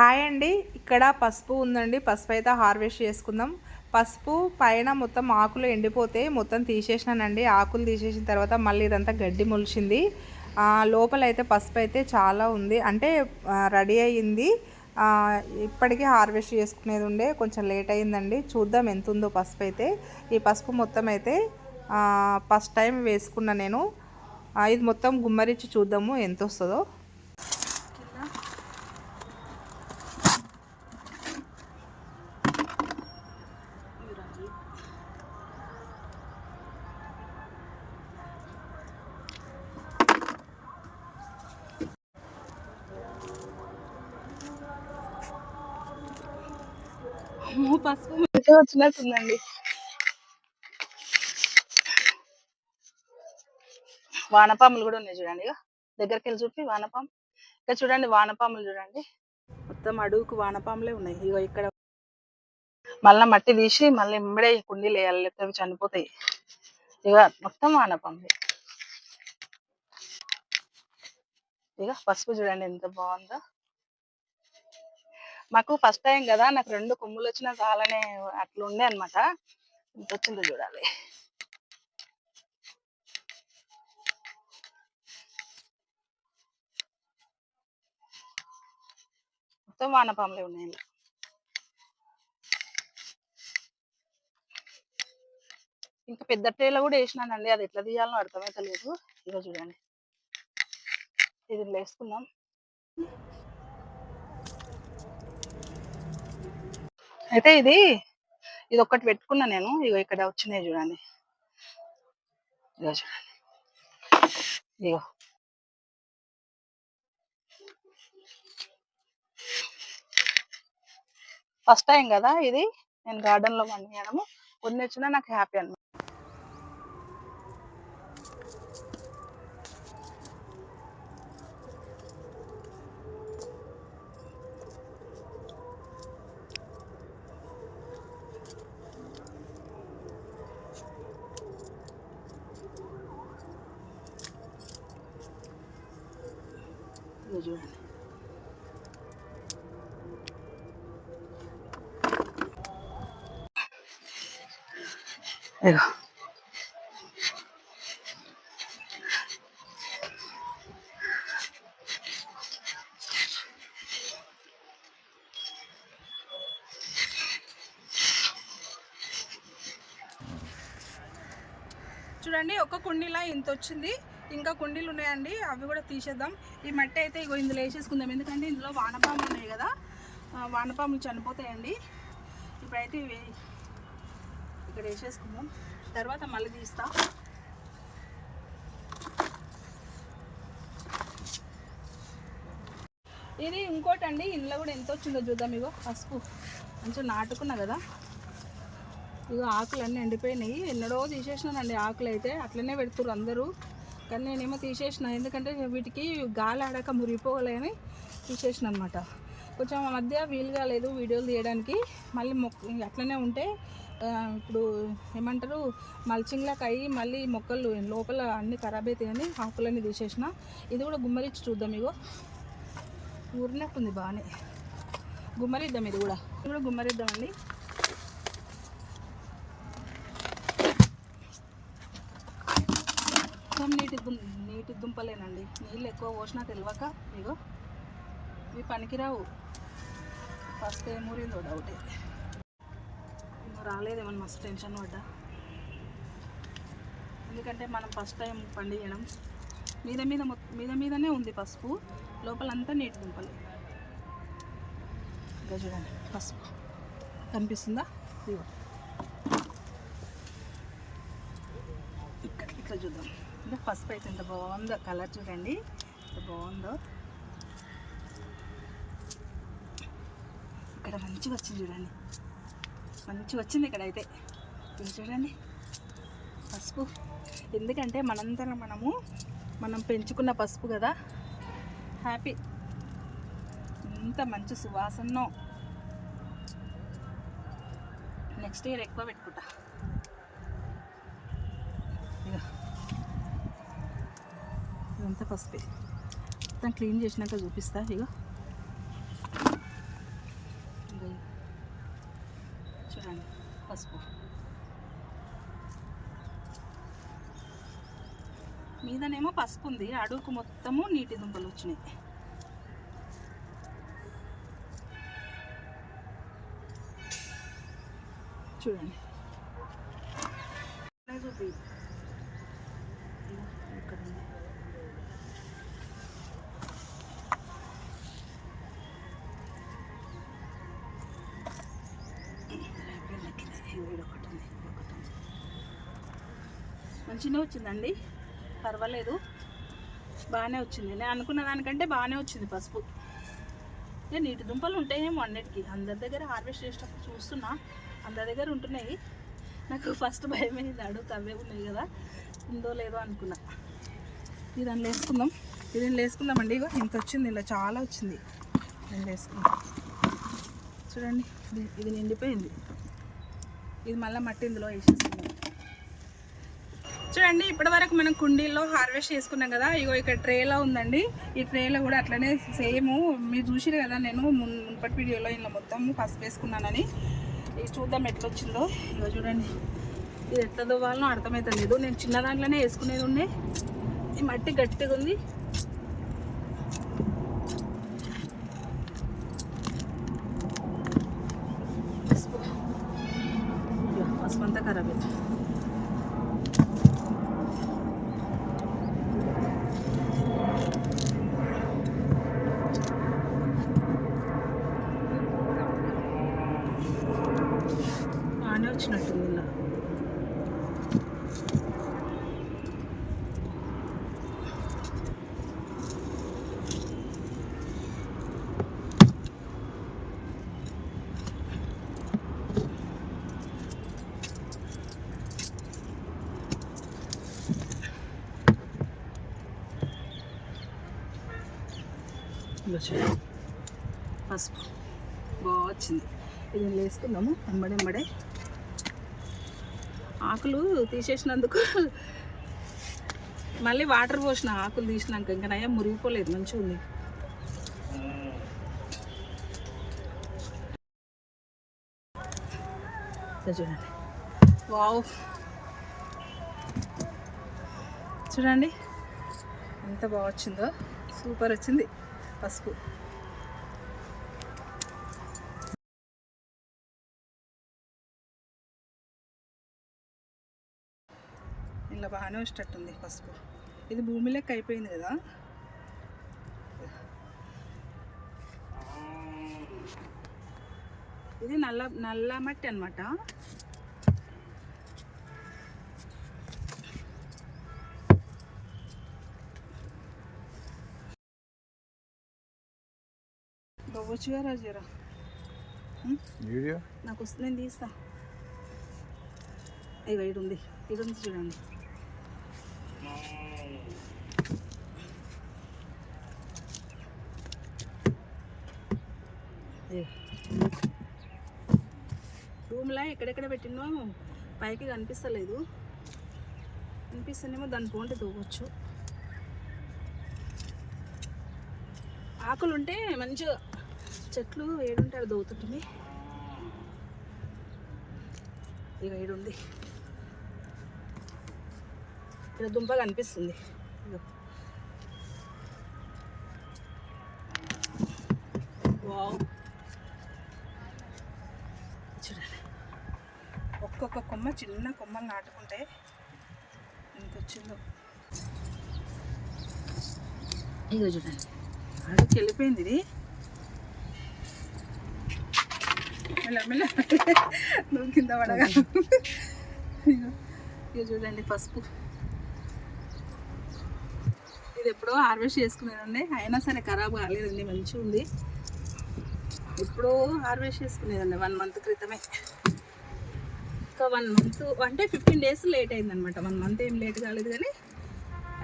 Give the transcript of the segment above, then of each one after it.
Hi అండి. ఇక్కడ పసుపు ఉందండి. పసుపు అయితే హార్వెస్ట్ చేసుకుందాం. పసుపు పైన మొత్తం ఆకులు ఎండిపోతే మొత్తం తీసేసినానండి. ఆకులు తీసేసిన తర్వాత మళ్ళీ ఇదంతా గడ్డి మొలిచింది. లోపల అయితే పసుపు అయితే చాలా ఉంది. అంటే రెడీ అయ్యింది. ఇప్పటికీ హార్వెస్ట్ చేసుకునేది ఉండే. కొంచెం లేట్ అయిందండి చూద్దాం ఎంత ఉందో పసుపు అయితే. ఈ పసుపు మొత్తం అయితే ఫస్ట్ టైం వేసుకున్నా నేను. ఇది మొత్తం గుమ్మరించి చూద్దాము ఎంత వస్తుందో పసుపు మంచిగా వచ్చినట్టుందండి. వానపాములు కూడా ఉన్నాయి చూడండి దగ్గరికి వెళ్ళి చూపి వానపాము. ఇక్కడ చూడండి వానపాములు చూడండి. మొత్తం అడుగుకు వానపాములే ఉన్నాయి. ఇగో ఇక్కడ మళ్ళీ మట్టి తీసి మళ్ళీ ఇమ్మడే కుండీలు వేయాలి. లేకపోతే చనిపోతాయి. ఇక మొత్తం వానపాములే. ఇక పసుపు చూడండి ఎంత బాగుందో. మాకు ఫస్ట్ టైం కదా నాకు రెండు కొమ్ములు వచ్చినా చాలానే అట్లా ఉండే అనమాట ఇంత వచ్చిందో చూడాలి. మొత్తం వానపాములే ఉన్నాయి ఇంకా పెద్ద ట్రేలో కూడా వేసినానండి అది ఎట్లా తీయాలో అర్థమైతే లేదు ఇదో చూడండి. ఇది ఇట్లా అయితే ఇది ఇది ఒక్కటి పెట్టుకున్నా నేను. ఇగో ఇక్కడ వచ్చినాయి చూడండి. ఇగో చూడండి. ఇగో. ఫస్ట్ టైం కదా ఇది. నేను గార్డెన్లో పండించడము కొన్ని వచ్చినా నాకు హ్యాపీ అనమాట ఇగో చూడండి ఇగో చూడండి ఒక కుండీలా ఇంత వచ్చింది. ఇంకా కుండీలు ఉన్నాయండి అవి కూడా తీసేద్దాం. ఈ మట్టి అయితే ఇగో ఇందులో వేసేసుకుందాం. ఎందుకంటే ఇందులో వానపాములు ఉన్నాయి కదా. వానపాములు చనిపోతాయండి. ఇప్పుడైతే ఇవి ఇక్కడ వేసేసుకుందాం. తర్వాత మళ్ళీ తీస్తా. ఇది ఇంకోటి అండి ఇందులో కూడా ఎంత వచ్చిందో చూద్దాం ఇగో పసుపు. మంచిగా నాటుకున్నా కదా. ఇగో ఆకులు అన్నీ ఎండిపోయినాయి. ఎన్నడో తీసేసినానండి ఆకులు అయితే అట్లనే పెడుతురు అందరూ. కానీ నేనేమో తీసేసిన. ఎందుకంటే వీటికి గాలి ఆడాక మురిగిపోగలని తీసేసిన అనమాట కొంచెం మధ్య వీలు కాలేదు వీడియోలు తీయడానికి. మళ్ళీ మొక్క అట్లనే ఉంటే ఇప్పుడు ఏమంటారు మల్చింగ్లాగా అయ్యి మళ్ళీ మొక్కలు లోపల అన్ని ఖరాబ్ అవుతాయని ఆకులన్నీ తీసేసిన. ఇది కూడా గుమ్మరిచ్చి చూద్దాం ఇగో. ఊరినట్టుంది బాగానే. గుమ్మరిద్దాం ఇది కూడా. ఇది కూడా గుమ్మరిద్దామండి. నీటి దుం నీటి దుంపలేనండి. నీళ్ళు ఎక్కువ పోసినా తెలియక ఇగో. ఇవి పనికిరావు. ఫస్ట్ ఏమూరిందో డౌటే రాలేదేమని మస్తు టెన్షన్ పడ్డా? ఎందుకంటే మనం ఫస్ట్ టైం పండియడం. మీద మీద మొత్తం మీద మీదనే ఉంది పసుపు. లోపలంతా నీటి దుంపలు. ఇంకా చూడండి పసుపు. కనిపిస్తుందా? ఇవ్వ ఇక్కడ ఇట్లా చూద్దాం. అంటే పసుపు అయితే ఎంత బాగుందో కలర్ చూడండి. ఎంత బాగుందో. ఇక్కడ మంచిగా వచ్చింది చూడండి. మంచి వచ్చింది ఇక్కడ అయితే ఇది చూడండి. పసుపు. ఎందుకంటే మనందరం మనము మనం పెంచుకున్న పసుపు కదా. హ్యాపీ. ఎంత మంచి సువాసనో. నెక్స్ట్ ఇయర్ ఎక్కువ పెట్టుకుంటా. ఇదంతా పసుపే. మొత్తం క్లీన్ చేసినాక చూపిస్తా ఇగో. పసుపు. మీదనేమో పసుపు ఉంది అడుగుకు మొత్తము నీటి దుంపలు వచ్చినాయి. చూడండి. చూపి మంచిగా వచ్చిందండి. పర్వాలేదు. బాగానే వచ్చింది. నేను అనుకున్న దానికంటే బాగానే వచ్చింది పసుపు. నేను నీటి దుంపలు ఉంటాయేమో అన్నిటికీ. అందరి దగ్గర హార్వెస్ట్ చేసేటప్పుడు చూస్తున్నా. అందరి దగ్గర ఉంటున్నాయి. నాకు ఫస్ట్ భయం అయింది అడుగు అవే ఉన్నాయి కదా. ఉందో లేదో అనుకున్నా. ఇది దాన్ని వేసుకుందాం. ఇది వేసుకుందామండి. ఇగో ఇంత వచ్చింది. ఇలా చాలా వచ్చింది. నేను వేసుకుందాం. చూడండి. ఇది ఇది నిండిపోయింది. ఇది మళ్ళీ మట్టి ఇందులో వేసేసుకుందాం. చూడండి ఇప్పటి వరకు మనం కుండీల్లో హార్వెస్ట్ చేసుకున్నాం కదా ఇగో ఇక్కడ ట్రేలో ఉందండి. ఈ ట్రేలో కూడా అట్లనే సేమ్. మీరు చూసిరు కదా నేను మున్- మునుపటి వీడియోలో ఇలా మొత్తం పసుపు వేసుకున్నానని. ఇది చూద్దాం ఎట్లా వచ్చిందో ఇగో చూడండి ఇది ఎట్లా దువ్వాలనో అర్థమవుతుంది లేదు నేను చిన్న దాంట్లోనే వేసుకునేది ఉండే. ఈ మట్టి గట్టిగా ఉంది పసుపు ఇగో పసుపు అంతా ఖరాబ్ అయింది బాగానే వచ్చినట్టుంది ఇలా ఇదిగో చూడండి. పసుపు. బాగా వచ్చింది. ఇది వేసుకుందాము. ఎంబడెంబడే ఆకులు తీసేసినందుకు మళ్ళీ వాటర్ పోసిన ఆకులు తీసినాక ఇంకా నయ్యా మురిగిపోలేదు మంచిగా ఉంది. చూడండి. వావ్. చూడండి. ఎంత బాగా వచ్చిందో. సూపర్ వచ్చింది. పసుపు. ఇలా బాగానే వచ్చేటట్టుంది పసుపు. ఇది భూమి లెక్క అయిపోయింది కదా. ఇది నల్ల నల్ల మట్టి అనమాట బొవ్వచ్చుగా రాజారా వీడియో నాకు వస్తుంది నేను తీస్తా. ఇక ఇడు ఉంది. ఇడు ఉంది చూడండి. రూమ్లో ఎక్కడెక్కడ పెట్టినో పైకి కనిపిస్తలేదు. కనిపిస్తేనేమో దాని పోంటి ఆకులు ఉంటే మంచిగా చెట్లు ఏడుంటాడు దోవుతుంటుంది ఇక ఈడు ఉంది ఇక్కడ దుంప కనిపిస్తుంది. వావ్. చూడండి. ఒక్కొక్క కొమ్మ చిన్న కొమ్మలు నాటుకుంటే ఇంకొచ్చిందో. వచ్చిందో ఇగో చూడండి. అడుగుకి వెళ్ళిపోయింది ఇది. మెల్ల మెల్ల నువ్వు కింద పడగా. ఇగో చూడండి పసుపు. ఇది ఎప్పుడో హార్వెస్ట్ చేసుకునేదండి అయినా సరే ఖరాబ్ కాలేదండి మంచిగా ఉంది. ఎప్పుడో హార్వెస్ట్ చేసుకునేదండి వన్ మంత్ క్రితమే. ఇంకా వన్ మంత్ అంటే ఫిఫ్టీన్ డేస్ లేట్ అయిందనమాట. వన్ మంత్ ఏం లేట్ కాలేదు కానీ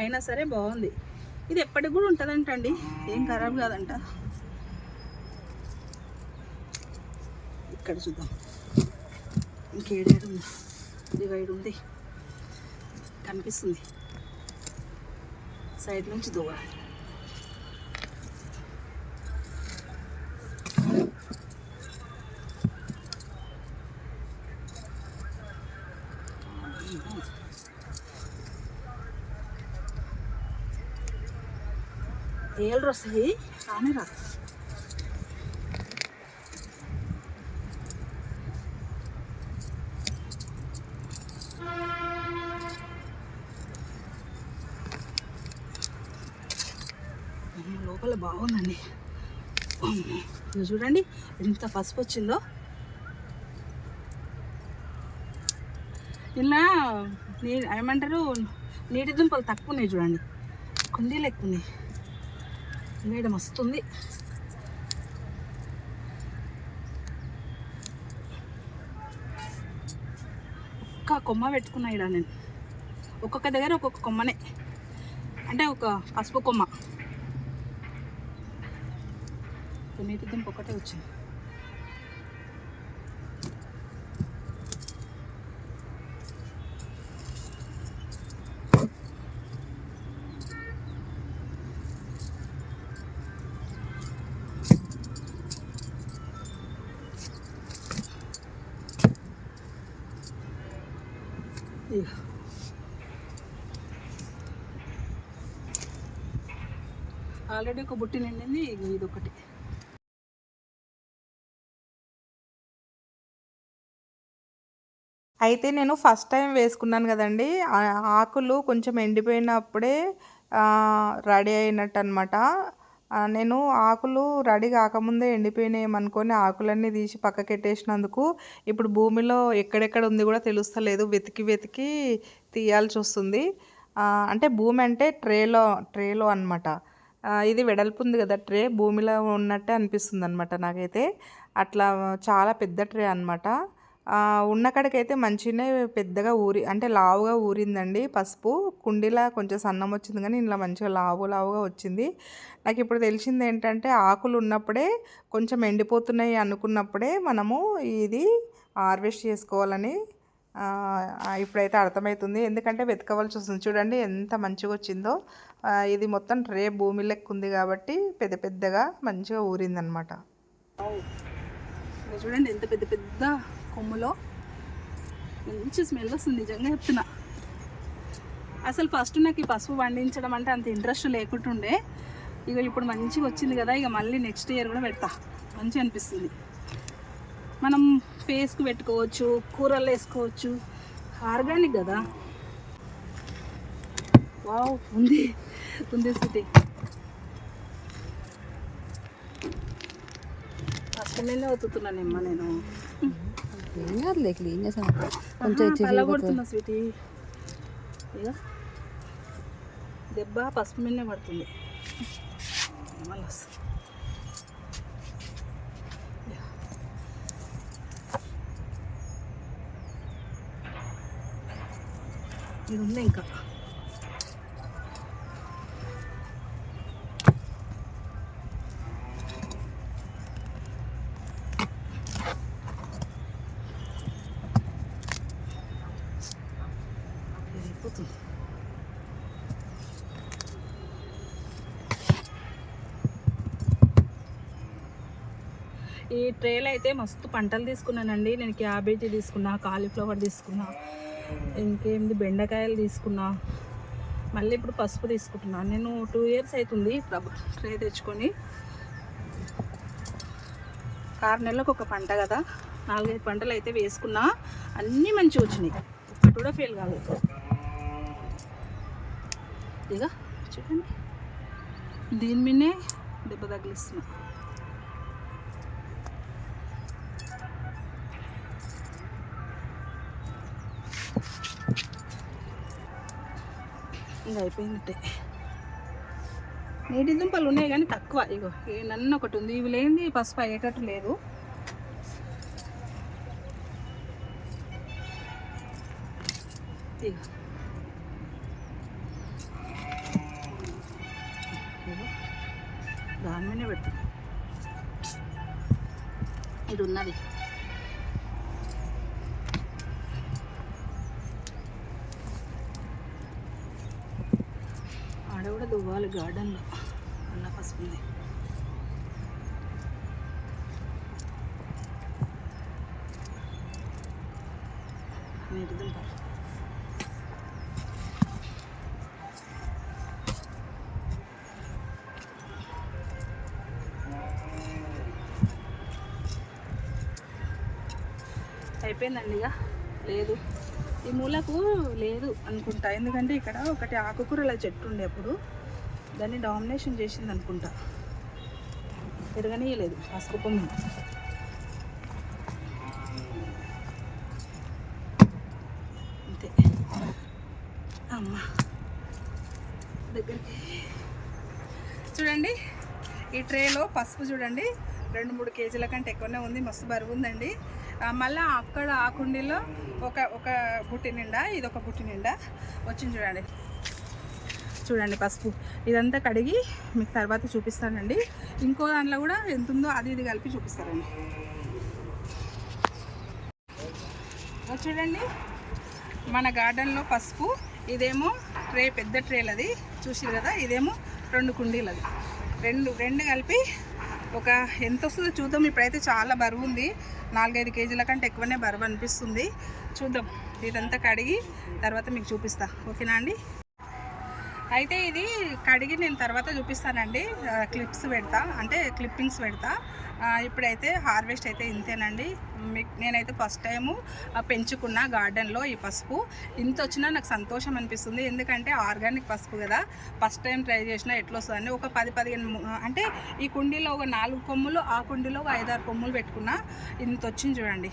అయినా సరే బాగుంది. ఇది ఎప్పటికి కూడా ఉంటుందంటండి. ఏం ఖరాబ్ కాదంట. ఇక్కడ చూద్దాం. ఇంకేడేడు ఉంది డివైడ్ ఉంది కనిపిస్తుంది. సైడ్ నుంచి దూరాలి ఏళ్ళు వస్తాయి? కానీ రాదు. అమ్మ, చూడండి. ఎంత పసుపు వచ్చిందో. ఇలా నీ ఏమంటారు? నీటి దుంపలు తక్కువ ఉన్నాయి చూడండి. కుండీలు ఎక్కువ ఉన్నాయి. వేయడం వస్తుంది ఒక్క కొమ్మ పెట్టుకున్నా ఇక్కడ నేను. ఒక్కొక్క దగ్గర ఒక్కొక్క కొమ్మనే. అంటే ఒక పసుపు కొమ్మ. నీటి దుంప ఒకటే వచ్చింది. ఆల్రెడీ ఒక బుట్టి నిండింది ఇది ఒకటి అయితే నేను ఫస్ట్ టైం వేసుకున్నాను కదండి. ఆకులు కొంచెం ఎండిపోయినప్పుడే రెడీ అయినట్టు అనమాట నేను ఆకులు రెడీ కాకముందే ఎండిపోయినాయమనుకొని ఆకులన్నీ తీసి పక్కకెట్టేసినందుకు ఇప్పుడు భూమిలో ఎక్కడెక్కడ ఉంది కూడా తెలుస్తలేదు. వెతికి వెతికి తీయాల్సి వస్తుంది. అంటే భూమి అంటే ట్రేలో ట్రేలో అనమాట ఇది వెడల్పు ఉంది కదా ట్రే భూమిలో ఉన్నట్టే అనిపిస్తుంది అనమాట నాకైతే. అట్లా చాలా పెద్ద ట్రే అనమాట ఉన్న కాడికైతే మంచిగానే పెద్దగా ఊరి అంటే లావుగా ఊరిందండి పసుపు. కుండీలా కొంచెం సన్నం వచ్చింది కానీ ఇలా మంచిగా లావు లావుగా వచ్చింది. నాకు ఇప్పుడు తెలిసింది ఏంటంటే ఆకులు ఉన్నప్పుడే కొంచెం ఎండిపోతున్నాయి అనుకున్నప్పుడే మనము ఇది హార్వెస్ట్ చేసుకోవాలని ఇప్పుడైతే అర్థమవుతుంది ఎందుకంటే వెతకవలసి వస్తుంది. చూడండి ఎంత మంచిగా వచ్చిందో. ఇది మొత్తం రే భూమి లెక్క ఉంది కాబట్టి పెద్ద పెద్దగా మంచిగా ఊరిందనమాట. చూడండి ఎంత పెద్ద పెద్ద కొమ్ములో. మంచి స్మెల్ వస్తుంది నిజంగా చెప్తున్నా. అసలు ఫస్ట్ నాకు ఈ పసుపు పండించడం అంటే అంత ఇంట్రెస్ట్ లేకుంటుండే. ఇక ఇప్పుడు మంచిగా వచ్చింది కదా ఇక మళ్ళీ నెక్స్ట్ ఇయర్ కూడా పెడతా. మంచిగా అనిపిస్తుంది. మనం ఫేస్కి పెట్టుకోవచ్చు కూరల్లో వేసుకోవచ్చు. ఆర్గానిక్ కదా. వావ్ ఉంది. ఉంది సిటీ. ఫస్ట్ మీద ఒత్తుతున్నానమ్మా నేను. ఏం కాదులే క్లీన్ చేసాను కొంచెం స్వీటీ? ఇక దెబ్బ పసుపు మీదనే పడుతుంది. మళ్ళీ. ఇది ఉంది ఇంకా. ఈ ట్రేలో అయితే మస్తు పంటలు తీసుకున్నానండి. నేను క్యాబేజీ తీసుకున్నా కాలీఫ్లవర్ తీసుకున్నా ఇంకేంది బెండకాయలు తీసుకున్నా మళ్ళీ ఇప్పుడు పసుపు తీసుకుంటున్నా. నేను టూ ఇయర్స్ అవుతుంది ప్రభు ట్రే తెచ్చుకొని. ఆరు నెలలకు ఒక పంట కదా. నాలుగైదు పంటలు అయితే వేసుకున్నా. అన్నీ మంచిగా వచ్చినాయి. ఒక్కటి కూడా ఫెయిల్ కాలేదు. ఇక చూడండి. దీని మీదనే దెబ్బ తగిలిస్తున్నా. ఇంకా అయిపోయినట్టే నీటి దుంపలు ఉన్నాయి కానీ తక్కువ. ఇగో ఈ నన్ను ఒకటి ఉంది. ఇవి లేనిది పసుపు అయ్యేటట్టు లేదు. ఇగో. గార్డెన్లో అన్న పసుపు అయిపోయిందండి ఇక. లేదు. ఈ మూలకు లేదు అనుకుంటా. ఎందుకంటే ఇక్కడ ఒకటి ఆకుకూరల చెట్టు ఉండే అప్పుడు. దాన్ని డామినేషన్ చేసింది అనుకుంటా. తిరగనీయలేదు ఆ స్కూపం అంతే. అమ్మ. దగ్గరికి. చూడండి ఈ ట్రేలో పసుపు చూడండి రెండు మూడు కేజీల కంటే ఎక్కువనే ఉంది మస్తు బరువు ఉందండి. మళ్ళీ అక్కడ ఆ కుండీలో ఒక ఒక బుట్టి నిండా ఇది ఒక బుట్టి నిండా వచ్చింది చూడండి. చూడండి పసుపు. ఇదంతా కడిగి మీకు తర్వాత చూపిస్తానండి. ఇంకో దాంట్లో కూడా ఎంత ఉందో అది ఇది కలిపి చూపిస్తారండి చూడండి. మన గార్డెన్లో పసుపు ఇదేమో ట్రే పెద్ద ట్రేలది. చూసి కదా ఇదేమో రెండు కుండీలది. రెండు రెండు కలిపి ఒక ఎంత వస్తుందో చూద్దాం. ఇప్పుడైతే చాలా బరువు ఉంది. నాలుగైదు కేజీల కంటే ఎక్కువనే బరువు అనిపిస్తుంది. చూద్దాం. ఇదంతా కడిగి తర్వాత మీకు చూపిస్తా. ఓకేనా అండి? అయితే ఇది కడిగి నేను తర్వాత చూపిస్తానండి క్లిప్స్ పెడతా అంటే క్లిప్పింగ్స్ పెడతా. ఇప్పుడైతే హార్వెస్ట్ అయితే ఇంతేనండి. నేనైతే ఫస్ట్ టైము పెంచుకున్న గార్డెన్లో ఈ పసుపు. ఇంత వచ్చినా నాకు సంతోషం అనిపిస్తుంది. ఎందుకంటే ఆర్గానిక్ పసుపు కదా. ఫస్ట్ టైం ట్రై చేసినా ఎట్లా వస్తుందని ఒక పది పదిహేను అంటే ఈ కుండీలో ఒక నాలుగు కొమ్ములు ఆ కుండీలో ఒక ఐదారు కొమ్ములు పెట్టుకున్నా ఇంత వచ్చింది చూడండి.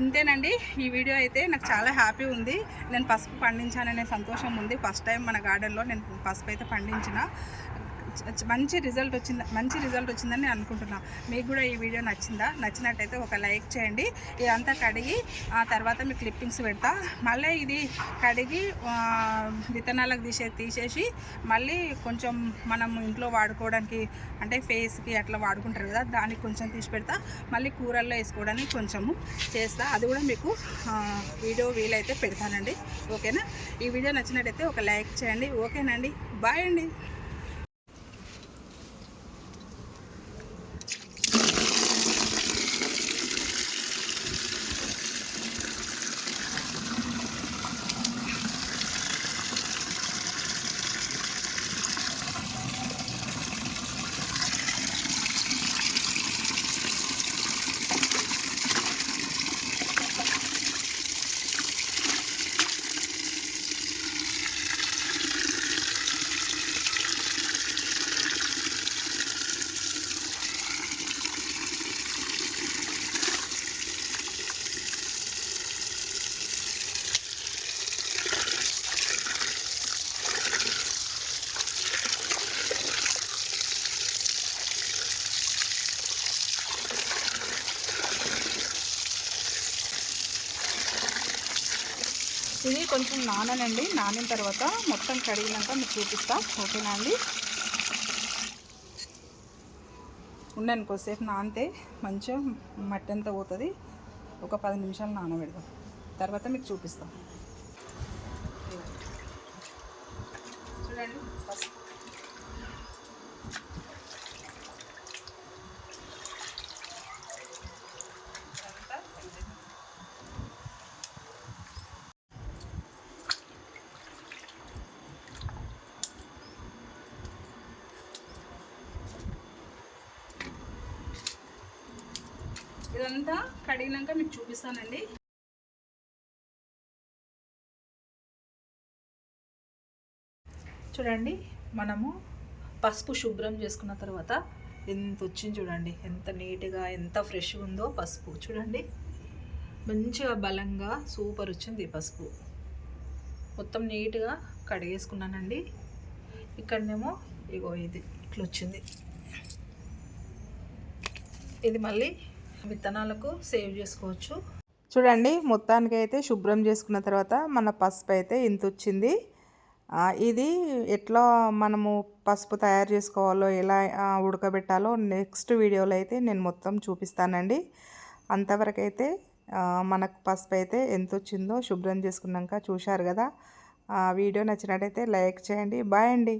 ఇంతేనండి. ఈ వీడియో అయితే నాకు చాలా హ్యాపీ ఉంది. నేను పసుపు పండించాననే సంతోషం ఉంది. ఫస్ట్ టైం మన గార్డెన్లో నేను పసుపు అయితే పండించిన. మంచి రిజల్ట్ వచ్చింది మంచి రిజల్ట్ వచ్చిందని నేను మీకు కూడా ఈ వీడియో నచ్చిందా? నచ్చినట్టయితే ఒక లైక్ చేయండి. ఇదంతా కడిగి ఆ తర్వాత మీకు క్లిప్పింగ్స్ పెడతా. మళ్ళీ ఇది కడిగి విత్తనాలకు తీసే తీసేసి మళ్ళీ కొంచెం మనం ఇంట్లో వాడుకోవడానికి అంటే ఫేస్కి అట్లా వాడుకుంటారు కదా దానికి కొంచెం తీసి పెడతా. మళ్ళీ కూరల్లో వేసుకోవడానికి కొంచెము చేస్తా. అది కూడా మీకు వీడియో వీలైతే పెడతానండి. ఓకేనా? ఈ వీడియో నచ్చినట్టయితే ఒక లైక్ చేయండి. ఓకేనండి. బాయ్ అండి. నాననండి నానిన తర్వాత మొత్తం కడిగినాక మీకు చూపిస్తాం. ఓకేనా అండి? ఉండండి కొద్దిసేపు నానితే మంచిగా మట్టి అంతా పోతుంది. ఒక పది నిమిషాలు నానబెడదాం. తర్వాత మీకు చూపిస్తాం చూడండి పసుపు ఇదంతా కలిపి ఇదంతా కడిగినాక మీకు చూపిస్తానండి. చూడండి మనము పసుపు శుభ్రం చేసుకున్న తర్వాత ఎంత వచ్చింది చూడండి ఎంత నీట్గా ఎంత ఫ్రెష్గా ఉందో పసుపు. చూడండి మంచిగా బలంగా సూపర్ వచ్చింది పసుపు. మొత్తం నీట్గా కడిగేసుకున్నానండి. ఇక్కడనేమో ఇగో ఇది ఇట్లా వచ్చింది ఇది మళ్ళీ విత్తనాలకు సేవ్ చేసుకోవచ్చు. చూడండి మొత్తానికి అయితే శుభ్రం చేసుకున్న తర్వాత మన పసుపు అయితే ఇంత వచ్చింది ఇది ఎట్లా మనము పసుపు తయారు చేసుకోవాలో ఎలా ఉడకబెట్టాలో నెక్స్ట్ వీడియోలో అయితే నేను మొత్తం చూపిస్తానండి. అంతవరకు అయితే మనకు పసుపు అయితే ఎంత వచ్చిందో శుభ్రం చేసుకున్నాక చూశారు కదా. ఆ వీడియో నచ్చినట్టయితే లైక్ చేయండి బాయ్ అండి.